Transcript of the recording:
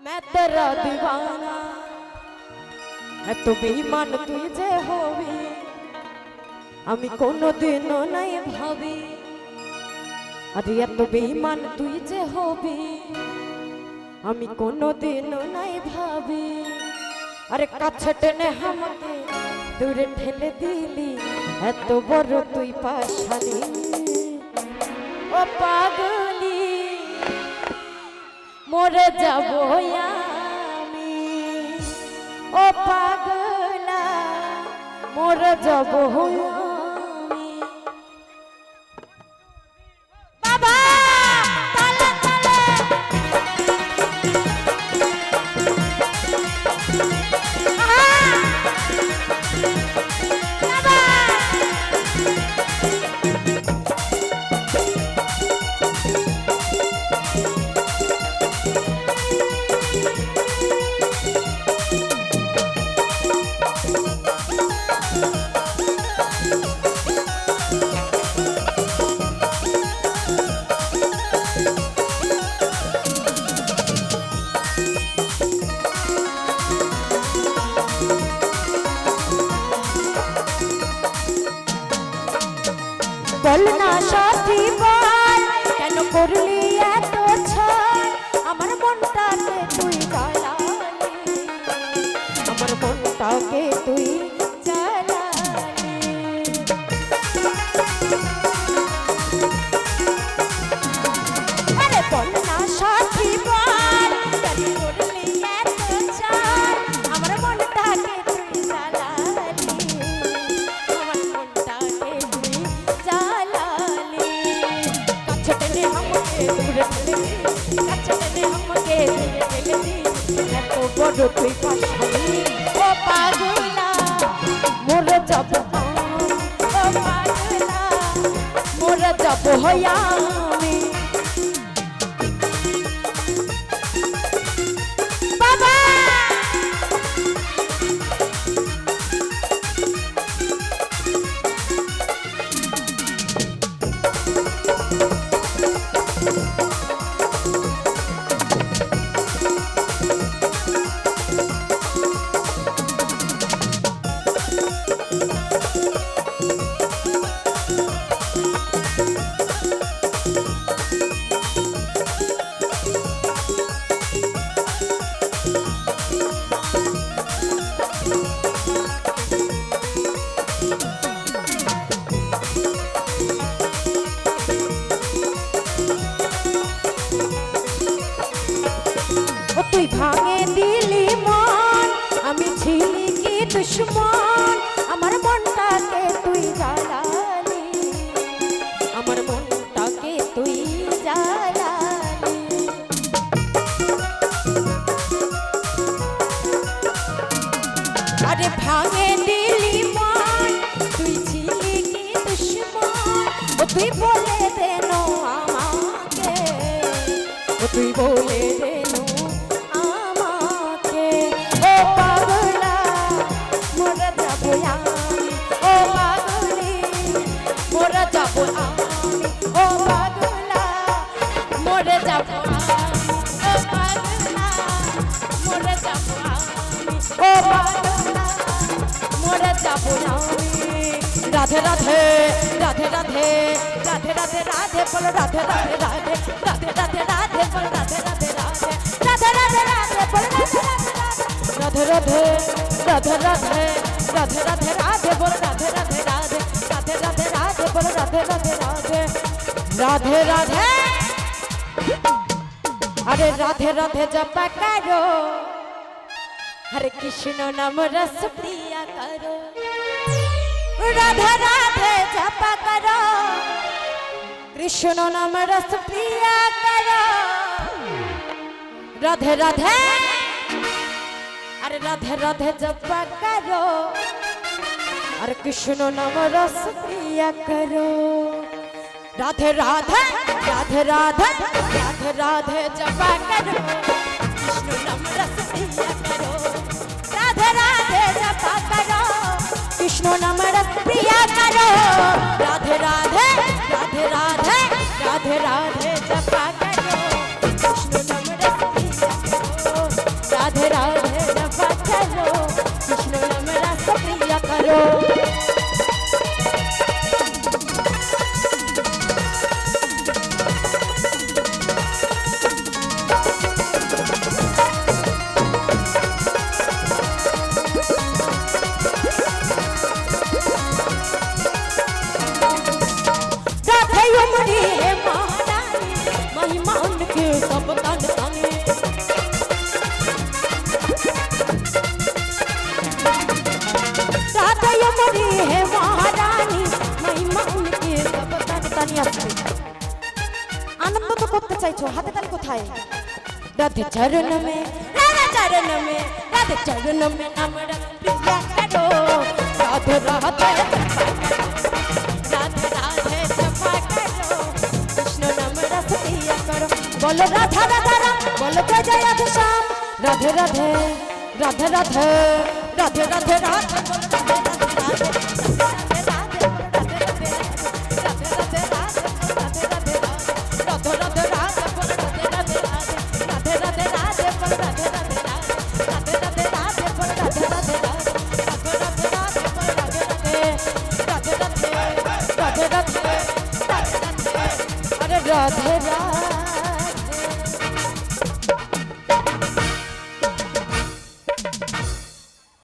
मैं तेरा दीवाना এত বেইমান তুই যে হবি আমি কোনোদিনও নাই ভাবি আরে এত বেইমান তুই যে হবি আমি কোনোদিনও নাই ভাবি আরে কাছে টেনে আমাকে দূরে ঠেলে দিলি এত বড় তুই পাশালি ও পাগলি মরে যাব আমি। ও পাগলা মরে যাব করলি এত বড় তুই পাশালি ও পাগলা মরে যাব ও পাগলা মরে যাব হইয়া দুশ্মন, আমার মনটাকে তুই জ্বালালি। আমার মনটাকে তুই জ্বালালি। আরে ভাঙে দিলি মন তুই ছিলি কি দুশ্মন? ও তুই বলে দেন আমাকে। ও তুই বলে দেন রাধে রাধে রাধে রাধে রাধে রাধে রাধে বলো রাধে রাধে রাধে রাধে রাধে রাধে বলো রাধে রাধে রাধে রাধে রাধে বলো রাধে রাধে রাধে রাধে রাধে রাধে রাধে বলো রাধে রাধে রাধে রাধে রাধে রাধে বলো রাধে রাধে রাধে রাধে রাধে আরে রাধে রাধে জপা করো হরে কৃষ্ণ নাম রস প্রিয়া করো রাধে রাধে জপা করো। কৃষ্ণ নাম রস প্রিয়া করো। রাধে রাধে, আরে রাধে রাধে জপা করো। আর কৃষ্ণ নাম রস প্রিয়া করো। রাধে রাধে রাধে রাধে রাধে রাধে জপা করো। কৃষ্ণ নাম রস প্রিয়া করো। কৃষ্ণ নাম রস প্রিয়া করো রাধে রাধে রাধে রাধে রাধে রাধে জপা করো কৃষ্ণ নাম রস প্রিয়া করো রাধে রাধা চলো কৃষ্ণ নাম রাস প্রিয়া করো কোথায় রাধে চরণ মে রাধে চরণ মে রাধে চরণ মে করো রাধে রাধে রাধে নাম বলো রাধা রাধা বলো জয় জয় রাধে শ্যাম রাধে রাধে রাধে রাধে রাধে রাধে রাধে রাধে রাধে রাধে